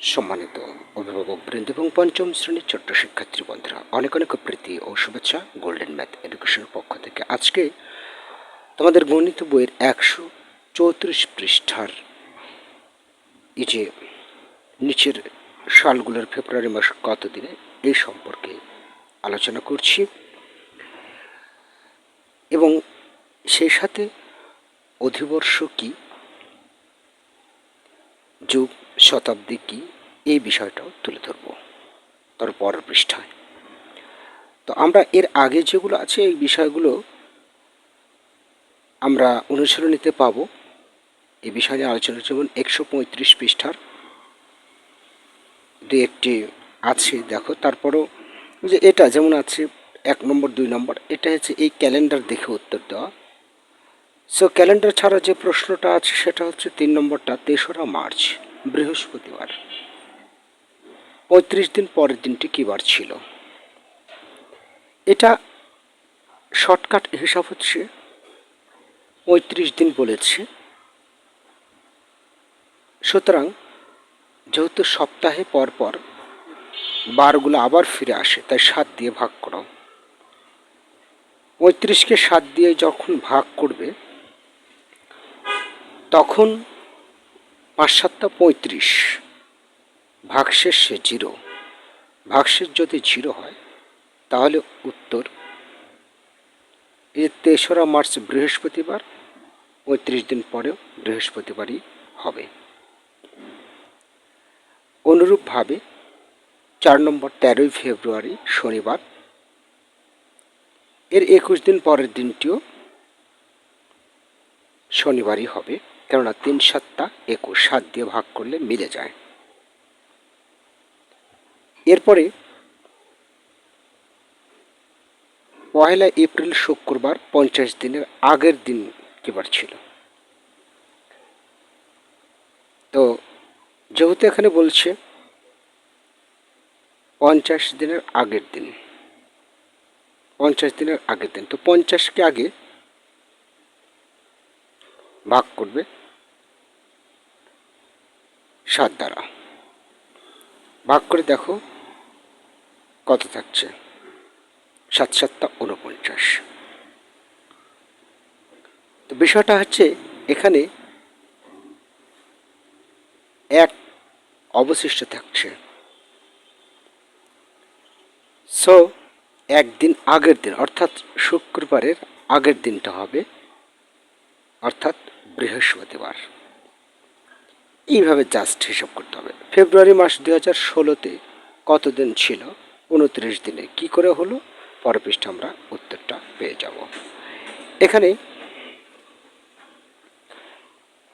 সম্মানিত অভিভাবক বৃন্দ এবং পঞ্চম শ্রেণির ছোট্ট শিক্ষার্থী বন্ধুরা, অনেক অনেক প্রীতি ও শুভেচ্ছা গোল্ডেন ম্যাথ এডুকেশনের পক্ষ থেকে। আজকে তোমাদের গণিত বইয়ের একশো চৌত্রিশ পৃষ্ঠার এই যে নিচের সালগুলোর ফেব্রুয়ারি মাস কত দিনে এই সম্পর্কে আলোচনা করছি এবং সেই সাথে অধিবর্ষ কী? যুগ শতাব্দী কি? এই বিষয়টাও তুলে ধরব। তার পরের পৃষ্ঠায়। তো আমরা এর আগে যেগুলো আছে, এই বিষয়গুলো আমরা অনুসরণীতে পাবো। এই বিষয় আলোচনা যেমন একশো পঁয়ত্রিশ পৃষ্ঠার দু একটি আছে, দেখো। তারপরও যে এটা যেমন আছে, এক নম্বর, দুই নম্বর এটা হচ্ছে এই ক্যালেন্ডার দেখে উত্তর দেওয়া। সো ক্যালেন্ডার ছাড়া যে প্রশ্নটা আছে, সেটা হচ্ছে তিন নম্বরটা, তেসরা মার্চ। বৃহস্পতিবার। পঁয়ত্রিশ দিন পরের দিনটি কী বার ছিল? এটা শর্টকাট হিসাব হচ্ছে। পঁয়ত্রিশ দিন বলেছে। সুতরাং যেহেতু সপ্তাহে পর পর বারগুলো আবার ফিরে আসে, তাই সাত দিয়ে ভাগ করো। পঁয়ত্রিশকে সাত দিয়ে যখন ভাগ করবে, তখন পাঁচ সাতটা পঁয়ত্রিশ। ভাগশেষ সে জিরো। ভাগশেষ যদি জিরো হয়, তাহলে উত্তর এই তেসরা মার্চ বৃহস্পতিবার, পঁয়ত্রিশ দিন পরেও বৃহস্পতিবারই হবে। অনুরূপভাবে চার নম্বর তেরোই ফেব্রুয়ারি শনিবার, এর একুশ দিন পরের দিনটিও শনিবারই হবে। কেননা তিন সাতটা একুশ, সাত দিয়ে ভাগ করলে মিলে যায়। এরপরে পয়লা এপ্রিল শুক্রবার পঞ্চাশ দিনের আগের দিন কিবার ছিল। তো যেহেতু এখানে বলছে পঞ্চাশ দিনের আগের দিন, পঞ্চাশ দিনের আগের দিন, তো পঞ্চাশকে আগে ভাগ করবে। সাত দ্বারা। ভাগ করে দেখো কত থাকছে। সাত সাতটা উনপঞ্চাশ তো বিষয়টা হচ্ছে এখানে এক অবশিষ্ট থাকছে। সো একদিন আগের দিন, অর্থাৎ শুক্রবারের আগের দিনটা হবে। অর্থাৎ বৃহস্পতিবার। এইভাবে জাস্ট হিসাব করতে হবে। ফেব্রুয়ারি মাস দু হাজার ষোলোতে কতদিন ছিল? উনত্রিশ দিনে। কি করে হলো? পরের পৃষ্ঠে আমরা উত্তরটা পেয়ে যাব। এখানে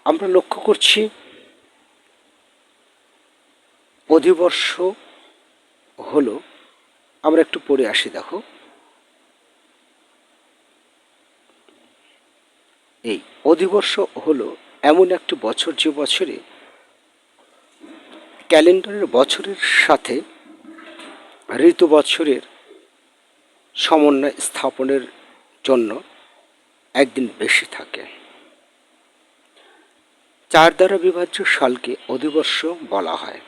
আমরা লক্ষ্য করছি অধিবর্ষ হলো, আমরা একটু পড়ে আসি দেখো। এই অধিবর্ষ হলো এমন একটি বছর যে বছরে ক্যালেন্ডারের বছরের সাথে ঋতু বছরের সমন্বয় স্থাপনের জন্য একদিন বেশি থাকে। চার দ্বারা বিভাজ্য সালকে অধিবর্ষ বলা হয়।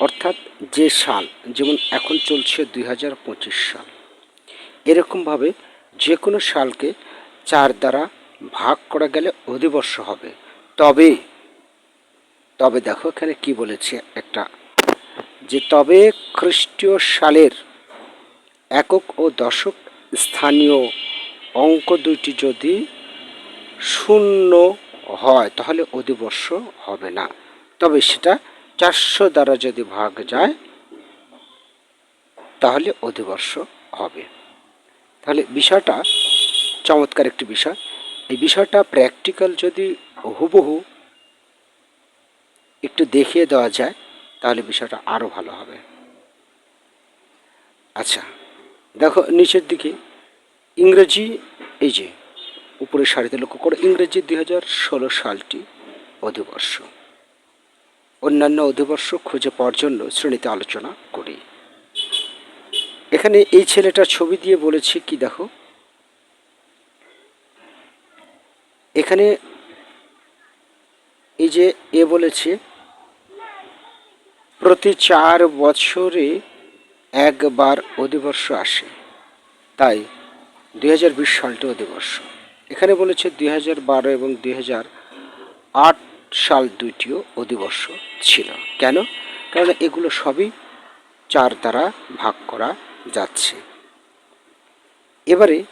অর্থাৎ যে সাল, যেমন এখন চলছে দুই হাজার পঁচিশ সাল। এরকমভাবে যে কোনো সালকে চার দ্বারা ভাগ করা গেলে অধিবর্ষ হবে। তবে তবে দেখো এখানে কি বলেছে একটা, যে তবে খ্রিস্টীয় সালের একক ও দশক স্থানীয় অঙ্ক দুইটি যদি শূন্য হয়, তাহলে অধিবর্ষ হবে না। তবে সেটা চারশো দ্বারা যদি ভাগ যায়, তাহলে অধিবর্ষ হবে। তাহলে বিষয়টা চমৎকার একটি বিষয়। এই বিষয়টা প্র্যাকটিক্যাল যদি হুবহু একটু দেখিয়ে দেওয়া যায়, তাহলে বিষয়টা আরও ভালো হবে। আচ্ছা দেখো নিচের দিকে, ইংরেজি, এই যে, উপরের সারিতে লক্ষ্য করো, ইংরেজি দুই হাজার ষোলো সালটি অধিবর্ষ। অন্যান্য অধিবর্ষ খুঁজে পাওয়ার জন্য শ্রেণীতে আলোচনা করি। এখানে এই ছেলেটার ছবি দিয়ে বলেছে কি দেখো এখানে এই যে এ বলেছে, প্রতি চার বছরে একবার অধিবর্ষ আসে। তাই দুই হাজার বিশ সালটি অধিবর্ষ। এখানে বলেছে দুই হাজার বারো এবং দুই হাজার আট সাল দুইটিও অধিবর্ষ ছিল। কেন? কারণ এগুলো সবই চার দ্বারা ভাগ করা যাচ্ছে। এবারে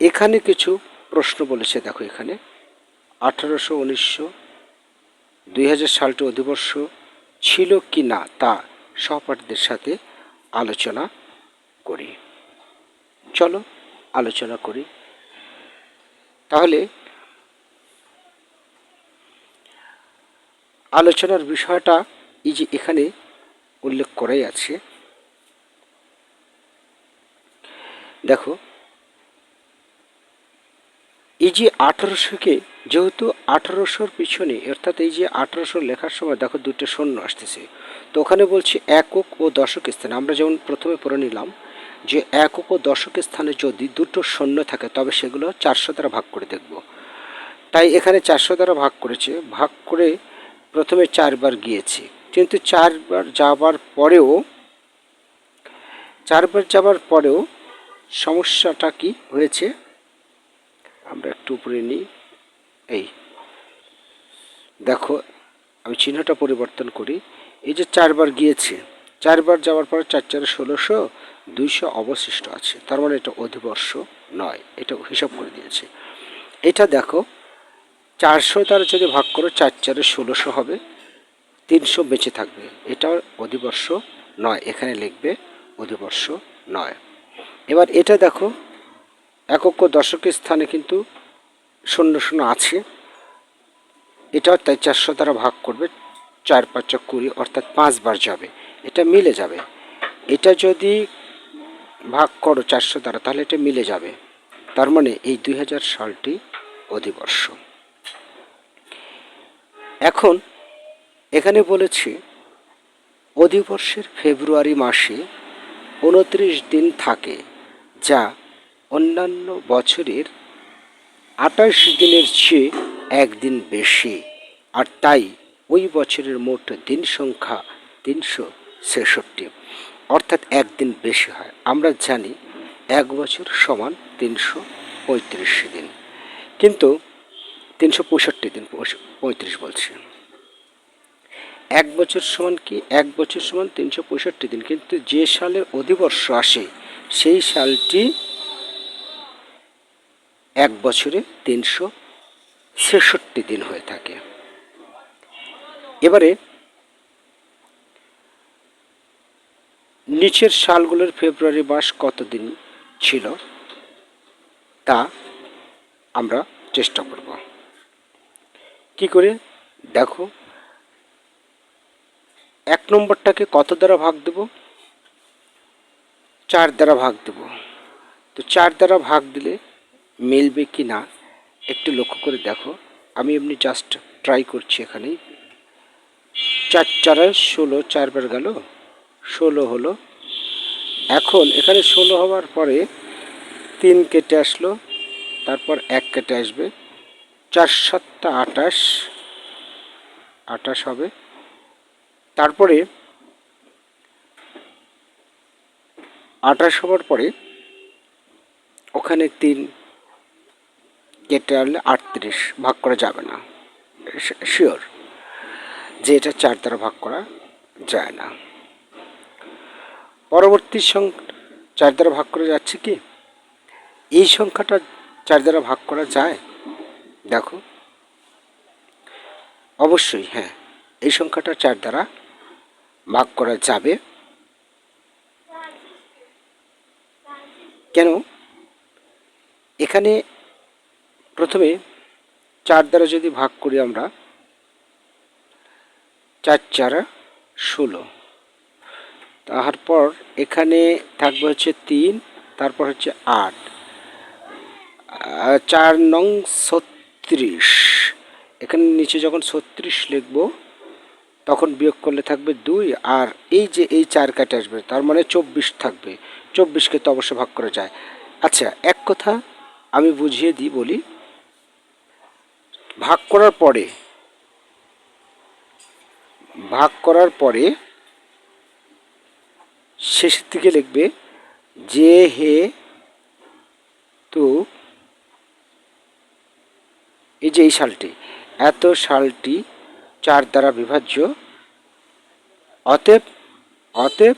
এখানে কিছু প্রশ্ন বলেছে, দেখো এখানে। আঠারোশো, উনিশশো, দুই হাজার সালটি অধিবর্ষ ছিল কি না তা সহপাঠীদের সাথে আলোচনা করি। চলো আলোচনা করি। তাহলে আলোচনার বিষয়টা এই যে এখানে উল্লেখ করাই আছে। দেখো এই যে আঠারোশোকে, যেহেতু আঠারোশোর পিছনে, অর্থাৎ এই যে আঠারোশো লেখার সময় দেখো দুটো শূন্য আসতেছে। তো ওখানে বলছি একক ও দশক স্থানে। আমরা যেমন প্রথমে পড়ে নিলাম যে একক ও দশক স্থানে যদি দুটো শূন্য থাকে, তবে সেগুলো চারশো দ্বারা ভাগ করে দেখব। তাই এখানে চারশো দ্বারা ভাগ করেছে। ভাগ করে প্রথমে চারবার গিয়েছে। কিন্তু চারবার যাবার পরেও, চারবার যাবার পরেও সমস্যাটা কি হয়েছে? আমরা একটু উপরে নিই। এই। দেখো আমি চিহ্নটা পরিবর্তন করি। এই যে চারবার গিয়েছে চারবার যাওয়ার পর চার চারে ষোলোশো দুইশো অবশিষ্ট আছে। তার মানে এটা অধিবর্ষ নয় এটা হিসাব করে দিয়েছে। এটা দেখো চারশো তার যদি ভাগ করো চার চারে ষোলোশো হবে তিনশো বেঁচে থাকবে। এটা অধিবর্ষ নয় এখানে লিখবে অধিবর্ষ নয়। এবার এটা দেখো একক দশকের স্থানে কিন্তু শূন্য শূন্য আছে। এটাও তাই চারশো দ্বারা ভাগ করবে, চার পাঁচ কুড়ি অর্থাৎ পাঁচবার যাবে। এটা মিলে যাবে। এটা যদি ভাগ করো চারশো দ্বারা, তাহলে এটা মিলে যাবে। তার মানে এই দুই হাজার সালটি অধিবর্ষ। এখন এখানে বলেছি, অধিবর্ষের ফেব্রুয়ারি মাসে উনত্রিশ দিন থাকে, যা অন্যান্য বছরের আঠাশ দিনের চেয়ে একদিন বেশি। আর তাই ওই বছরের মোট দিন সংখ্যা তিনশো ছেষট্টি। অর্থাৎ একদিন বেশি হয়। আমরা জানি এক বছর সমান তিনশো পঁয়ত্রিশ দিন। কিন্তু তিনশো পঁয়ষট্টি দিন পঁয়ত্রিশ বলছে। এক বছর সমান কি? এক বছর সমান তিনশো পঁয়ষট্টি দিন। কিন্তু যে সালের অধিবর্ষ আসে, সেই সালটি এক বছরে তিনশো ছেষট্টি দিন হয়ে থাকে। এবারে নিচের সালগুলোর ফেব্রুয়ারি মাস কতদিন ছিল তা আমরা চেষ্টা করব। কি করে? দেখো, এক নম্বরটাকে কত দ্বারা ভাগ দেব? চার দ্বারা ভাগ দেব। তো চার দ্বারা ভাগ দিলে মিলবে কি না, একটু লক্ষ্য করে দেখো। আমি এমনি জাস্ট ট্রাই করছি এখানে চার চারে ষোলো, চারবার গেল। ষোলো হলো। এখন এখানে ষোলো হওয়ার পরে তিন কেটে আসলো, তারপর এক কেটে আসবে। চার, সাতটা আটাশ আটাশ হবে। তারপরে আটাশ হওয়ার পরে ওখানে তিন কেটে আনলে আটত্রিশ ভাগ করা যাবে না। শিওর যে এটা চার দ্বারা ভাগ করা যায় না। পরবর্তী সংখ্যা চার দ্বারা ভাগ করা যাচ্ছে কি? এই সংখ্যাটা চার দ্বারা ভাগ করা যায়? দেখো। অবশ্যই হ্যাঁ এই সংখ্যাটা চার দ্বারা ভাগ করা যাবে। কেন? এখানে প্রথমে চার দ্বারা যদি ভাগ করি আমরা, চার চারা ষোলো। তারপর এখানে থাকবে হচ্ছে তিন, তারপর হচ্ছে আট। চার নং ছত্রিশ। এখানে নিচে যখন ছত্রিশ লিখব, তখন বিয়োগ করলে থাকবে দুই, আর এই যে এই চার কাটে আসবে, তার মানে চব্বিশ থাকবে। চব্বিশকে তো অবশ্য ভাগ করা যায়। আচ্ছা এক কথা আমি বুঝিয়ে দিই বলি ভাগ করার পরে, ভাগ করার পরে শেষের দিকে লিখবে, যে হে তু এই যে এই সালটি, এত সালটি চার দ্বারা বিভাজ্য। অতএব অতএব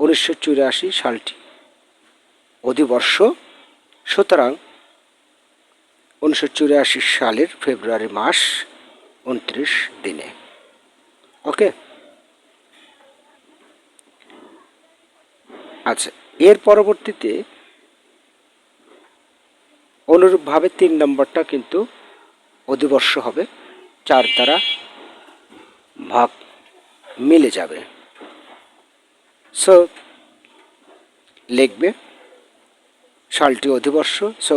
উনিশশো চুরাশি সালটি অধিবর্ষ। সুতরাং উনিশশো চুরাশি সালের ফেব্রুয়ারি মাস, উনত্রিশ দিনে। ওকে? আচ্ছা এর পরবর্তীতে অনুরূপভাবে তিন নম্বরটা কিন্তু অধিবর্ষ হবে, চার দ্বারা ভাগ মিলে যাবে। সো লিখবে, সালটি অধিবর্ষ সো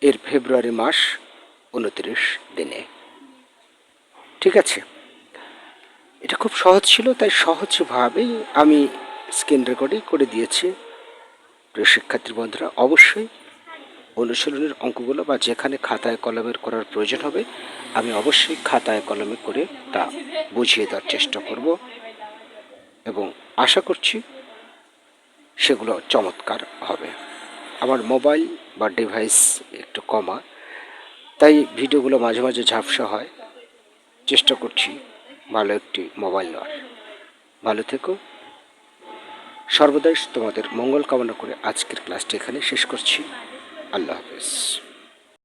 এর ফেব্রুয়ারি মাস উনত্রিশ দিনে। ঠিক আছে? এটা খুব সহজ ছিল, তাই সহজভাবেই আমি স্ক্রিন রেকর্ডিং করে দিয়েছি। প্রিয় শিক্ষার্থী বন্ধুরা, অবশ্যই অনুশীলনের অঙ্কগুলো বা যেখানে খাতায় কলমের করার প্রয়োজন হবে, আমি অবশ্যই খাতায় কলমে করে তা বুঝিয়ে দেওয়ার চেষ্টা করব। এবং আশা করছি সেগুলো চমৎকার হবে। আমার মোবাইল বা ডিভাইস একটু কমা। তাই ভিডিওগুলো মাঝে মাঝে ঝাপসা হয়। চেষ্টা করছি ভালো একটি মোবাইল নেওয়ার। ভালো থেকো। সর্বদাই তোমাদের মঙ্গল কামনা করে আজকের ক্লাসটি এখানে শেষ করছি। আল্লাহ হাফেজ।